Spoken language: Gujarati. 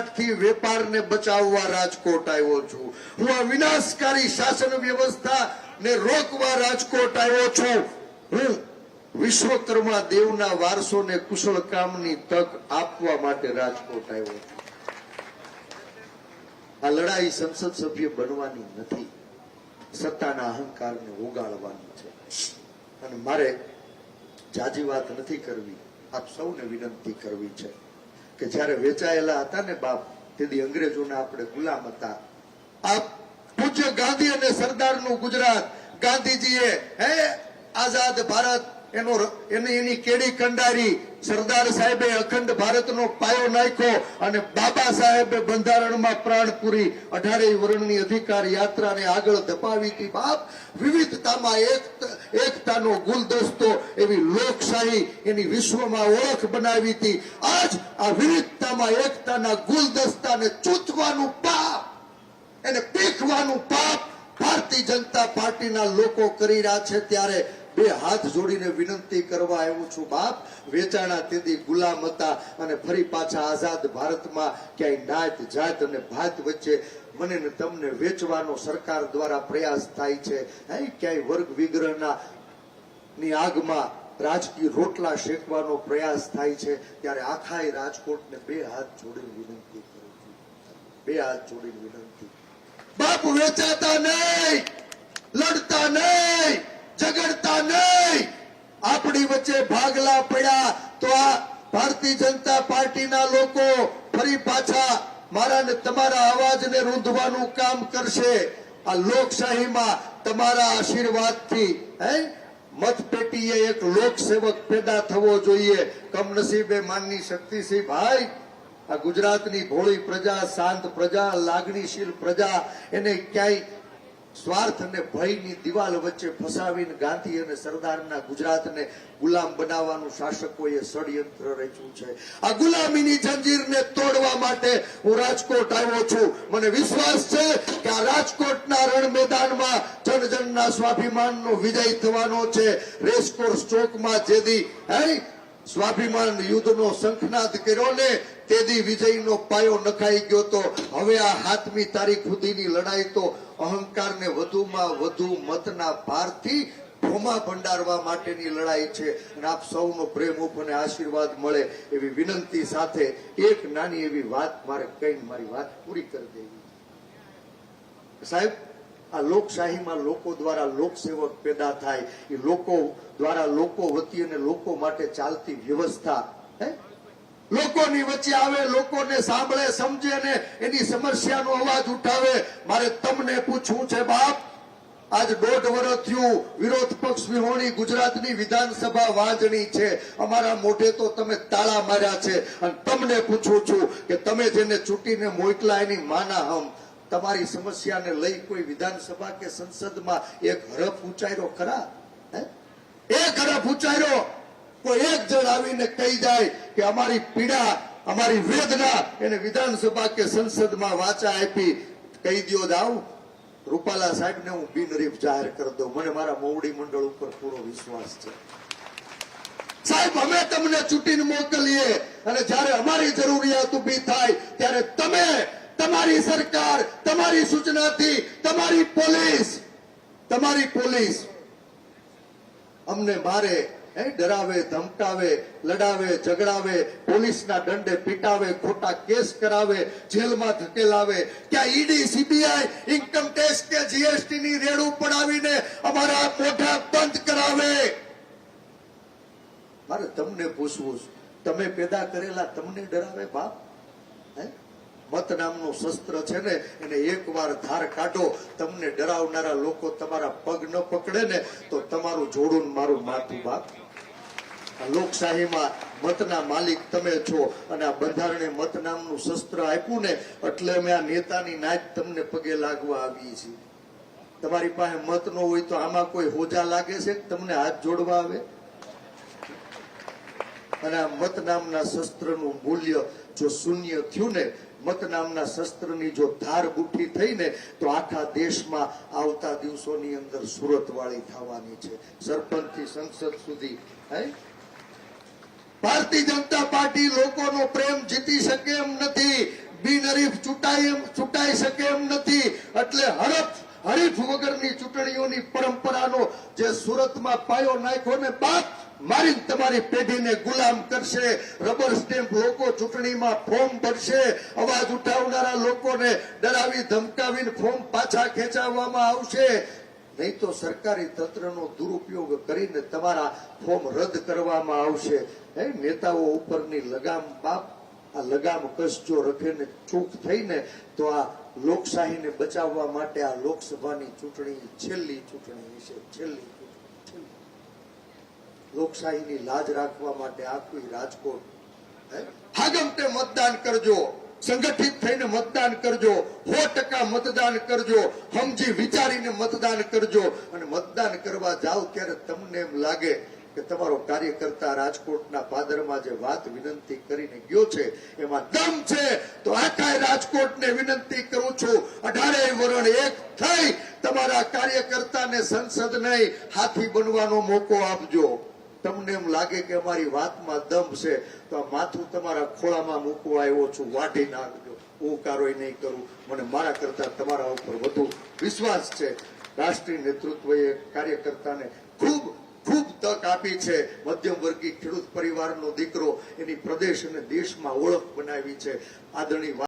થી વેપારને બચાવવા રાજકોટ આવ્યો છું. હું આ વિનાશકારી શાસન વ્યવસ્થા ને રોકવા રાજકોટ આવ્યો છું. હું વિશ્વકર્મા દેવના વારસોને કુશળ કામની તક આપવા માટે રાજકોટ આવ્યો આ લડાઈ સંસદ સભ્ય બનવાની નથી. સત્તાના અહંકારને ઓગાળવાની છે. અને મારે જાજી વાત નથી કરવી. આપ સૌને વિનંતી કરવી છે. કે જ્યારે વેચાયેલા હતા ને બાપ, તેથી અંગ્રેજોના આપણે ગુલામ હતા. આ પૂજ્ય ગાંધી અને સરદારનું ગુજરાત, ગાંધીજીએ, હે આઝાદ ભારત, એનો એની એની કેડી કંડારી સરદાર સાહેબે અખંડ ભારતનો પાયો નાખ્યો અને બાબા સાહેબે બંધારણમાં પ્રાણ પૂરી અઢારે વર્ણની અધિકાર યાત્રાને આગળ ધપાવી હતી. બાપ, વિવિધતામાં એક એકતાનો ગુલદસ્તો એવી લોકશાહી એની વિશ્વમાં ઓળખ બનાવી હતી. આજ આ વિવિધતામાં એકતાના ગુલદસ્તાને ચૂંટવાનું પાપ, એને પીખવાનું પાપ ભારતીય જનતા પાર્ટીના લોકો કરી રહ્યા છે. ત્યારે બે હાથ જોડીને વિનંતી કરવા આવ્યો છું, બાપ. વેચાણા તેથી ગુલામ હતા અને ફરી પાછા આઝાદ ભારતમાં ક્યાંય નાત જાત અને ભાત વચ્ચે મને તમને વેચવાનો સરકાર દ્વારા પ્રયાસ થાય છે. હે, ક્યાંય વર્ગ વિગ્રહના ની આગમાં રાજકીય રોટલા શેકવાનો પ્રયાસ થાય છે, ત્યારે આખાય રાજકોટને બે હાથ જોડીને વિનંતી કરું છું. બે હાથ જોડીને વિનંતી. બાપ વેચાતા નહીં, લડતા નહીં નહીં આપણી વચ્ચે ભાગલા પડ્યા તો આ ભારતીય જનતા પાર્ટીના લોકો ફરી પાછા મારા ને તમારા અવાજને રૂંધવાનું કામ કરશે. આ લોકશાહીમાં તમારા આશીર્વાદથી, હે? મતપેટીએ એક લોકસેવક પેદા થવો જોઈએ. કમનસીબે માનની શક્તિસિંહ ભાઈ. આ ગુજરાતની ભોળી પ્રજા, શાંત પ્રજા, લાગણીશીલ પ્રજા, એને ક્યાંય સ્વાર્થ અને ભયની દિવાલ વચ્ચે ફસાવીને ગાંધી અને સરદારના ગુજરાતને ગુલામ બનાવવાનું શાસકોએ ષડયંત્ર રચ્યું છે. આ ગુલામીની જંજીરને તોડવા માટે હું રાજકોટ આવ્યો છું. મને વિશ્વાસ છે કે આ રાજકોટના રણ મેદાનમાં જનજનના સ્વાભિમાનનો વિજય થવાનો છે. રેસકોર્સ ચોકમાં જેદી, હે, સ્વાભિમાન યુદ્ધનો શંખનાદ કર્યો ને તેદી વિજયનો પાયો નખાઈ ગયો તો. હવે આ હાથમી તારીખ સુધીની લડાઈ તો અહંકારને વધુમાં વધુ મતના ભારથી ભોમા ભંડારવા માટેની લડાઈ છે. અને આપ સૌનો પ્રેમ અને આશીર્વાદ મળે એવી વિનંતી સાથે એક નાની એવી વાત મારે કઈ મારી વાત પૂરી કરી દેવી. સાહેબ, આ લોકશાહીમાં લોકો દ્વારા લોકસેવક પેદા થાય. એ લોકો દ્વારા લોકો વતી અને લોકો માટે ચાલતી વ્યવસ્થા, હે? લોકોની વચ્ચે આવે, લોકોને સાંભળે, સમજે ને એની સમસ્યાનો અવાજ ઉઠાવે. મારે તમને પૂછવું છે, બાપ. આજ દોઢ વર્ષ થયું વિરોધ પક્ષ વિહોણી ગુજરાતની વિધાનસભા વાંચણી છે. અમારા મોઢે તો તમે તાળા માર્યા છે. અને તમને પૂછું છું કે તમે જેને ચૂંટીને મોકલા એની માના હમ. તમારી સમસ્યાને લઈ કોઈ વિધાનસભા કે સંસદમાં એક હરફ ઉંચાઈરો ખરા? એક હરફ ઉંચાઈરો કોઈ એક જણ આવીને કહી જાય કે અમારી પીડા, અમારી વેદના એને વિધાનસભા કે સંસદમાં વાચા આપી. કહી દો જાવ રૂપાલા સાહેબને હું બિનરીફ જાહેર કરી દઉં. મને મારા મોવડી મંડળ ઉપર પૂરો વિશ્વાસ છે. સાહેબ, અમે તમને ચૂંટીને મોકલીએ અને જ્યારે અમારી જરૂરિયાત ઊભી થાય, ત્યારે તમે તમારી સરકાર, તમારી સૂચનાથી, તમારી પોલીસ તમારી પોલીસ અમને મારે ડરાવે, ધમકાવે, લડાવે, ઝઘડાવે, પોલીસના દંડે પીટાવે, ખોટા કેસ કરાવે, જેલમાં ધકેલાવે. ક્યાં ઈડી, સીબીઆઈ ઇન્કમ ટેક્સ કે જીએસટી ની રેડું પડાવીને અમારા મોઢા બંધ કરાવે? મારે તમને પૂછવું તમે પેદા કરેલા તમને ડરાવે બાપ? હે? મત નામનું શસ્ત્ર છે ને, એને એકવાર ધાર કાઢો, તમને ડરાવનારા લોકો તમારા પગ ન પકડે ને, તો તમારું જોડું મારું માથું બાપ લોકશાહીમાં મતના માલિક તમે છો અને આ બંધારણે મત નામનું શસ્ત્ર આપ્યું ને, એટલે અમે આ નેતાની નાચ તમને પગે લાગવા આવીએ છીએ. તમારી પાસે મત ન હોય તો આમાં કોઈ હોજા લાગે છે તમને હાથ જોડવા આવે? અને આ મત નામના શસ્ત્રનું મૂલ્ય જો શૂન્ય થયું ને, મત નામના શસ્ત્રની જો ધાર બુઠી થઈ ને, તો આખા દેશમાં આવતા દિવસોની અંદર સુરત વાળી થવાની છે. સરપંચથી સંસદ સુધી ભારતીય જનતા પાર્ટી લોકોનો પ્રેમ જીતી શકે એમ નથી, બિનહરીફ ચૂંટાઈ ચૂંટાઈ શકે એમ નથી, એટલે હરફ, હરીફ વગરની ચૂંટણીઓની પરંપરાનો જે સુરતમાં પાયો નાખ્યો ને, બાપ મારી તમારી પેઢીને ગુલામ કરશે રબર સ્ટેમ્પ લોકો ચૂંટણીમાં ફોર્મ ભરશે, અવાજ ઉઠાવનારા લોકોને ડરાવી ધમકાવીને ફોર્મ પાછા ખેંચાવવામાં આવશે નહીં તો સરકારી તંત્રનો દુરુપયોગ કરીને તમારા ફોર્મ રદ કરવામાં આવશે હે, નેતાઓ ઉપરની લગામ બાપ, આ લગામ કસજો રખીને ચૂક થઈને તો આ લોકશાહીને બચાવવા માટે આ લોકસભાની ચૂંટણી છેલ્લી ચૂંટણી છે છેલ્લી ચૂંટણી. લોકશાહીની લાજ રાખવા માટે આખું રાજકોટ, હે? હાગમટે મતદાન કરજો, સંગઠિત થઈને મતદાન કરજો, સો ટકા મતદાન કરજો સમજી વિચારીને મતદાન કરજો અને મતદાન કરવા જાઓ ત્યારે તમને એમ લાગે કે તમારો કાર્યકર્તા રાજકોટના પાદરમાં જે વાત વિનંતી કરીને ગયો છે, એમાં દમ છે, તો આખા રાજકોટને વિનંતી કરું છું અઢારેય વરણ એક થઈ, તમારા કાર્યકર્તાને સંસદ નહીં, હાથી બનવાનો મોકો આપજો તમને એમ લાગે કે અમારી વાતમાં દમ છે, તો આ માથું તમારા ખોળામાં મૂકવા આવ્યો છું, વાઢી નાખજો. હું કારોય નહીં કરું. મને મારા કરતા તમારા ઉપર વધુ વિશ્વાસ છે. રાષ્ટ્રીય નેતૃત્વએ કાર્યકર્તાને ખૂબ ખૂબ તક આપી છે. મધ્યમ વર્ગી ખેડૂત પરિવારનો દીકરો એની પ્રદેશ અને દેશમાં ઓળખ બનાવી છે. આદરણીય